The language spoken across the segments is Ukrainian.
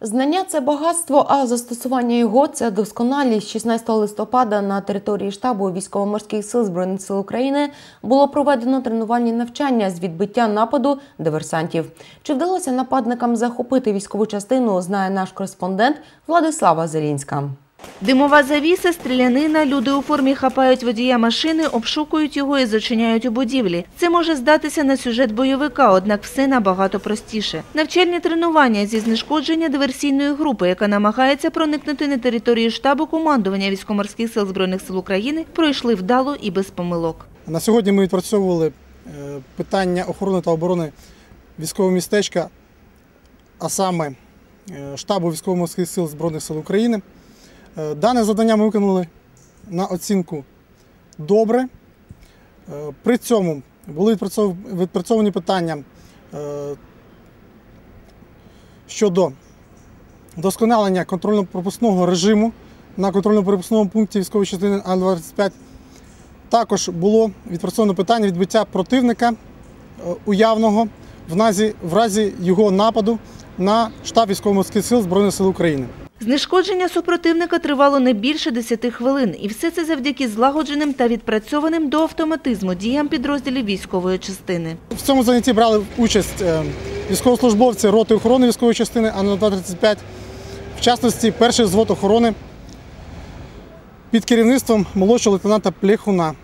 Знання це багатство, а застосування його це досконалість. 16 листопада на території штабу військово-морських сил збройних сил України було проведено тренувальні навчання з відбиття нападу диверсантів. Чи вдалося нападникам захопити військову частину? Знає наш кореспондент Владислава Зелінська. Димова завіса, стрілянина, люди у формі хапають водія машини, обшукують його і зачиняють у будівлі. Це може здатися на сюжет бойовика, однак все набагато простіше. Навчальні тренування зі знешкодження диверсійної групи, яка намагається проникнути на територію штабу командування військово-морських сил Збройних сил України, пройшли вдало і без помилок. На сьогодні ми відпрацьовували е, питання охорони та оборони військового містечка, а саме е, штабу військово-морських сил Збройних сил України. Е, Дане завдання ми виконали на оцінку добре. Е, При цьому були відпрацьовані питання е, щодо досконалення контрольно-пропускного режиму на контрольно-пропускному пункті військової частини А-25. Також було відпрацьовано питання відбиття противника уявного в разі його нападу на штаб військово-морських сил Збройних сил України. Знешкодження супротивника тривало не більше 10 хвилин, і все це завдяки злагодженим та відпрацьованим до автоматизму діям підрозділів військової частини. В цьому занятті брали участь е, військовослужбовці роти охорони військової частини А-235, в частності перший взвод охорони під керівництвом молодшого лейтенанта Плехуна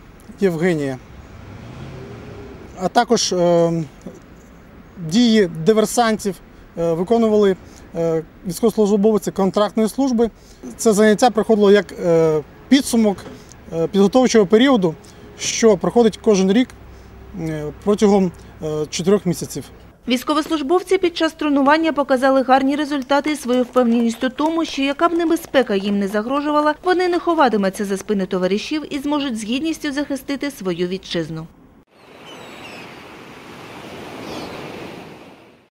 Євгенія. А також е, дії диверсантів е, виконували військовослужбовці контрактної служби. Це заняття проходило як е, підсумок е, підготовчого періоду, що проходить кожен рік е, протягом е, чотирьох місяців. Військовослужбовці під час тренування показали гарні результати і свою впевненість у тому, що яка б небезпека їм не загрожувала, вони не ховатимуться за спини товаришів і зможуть з гідністю захистити свою вітчизну.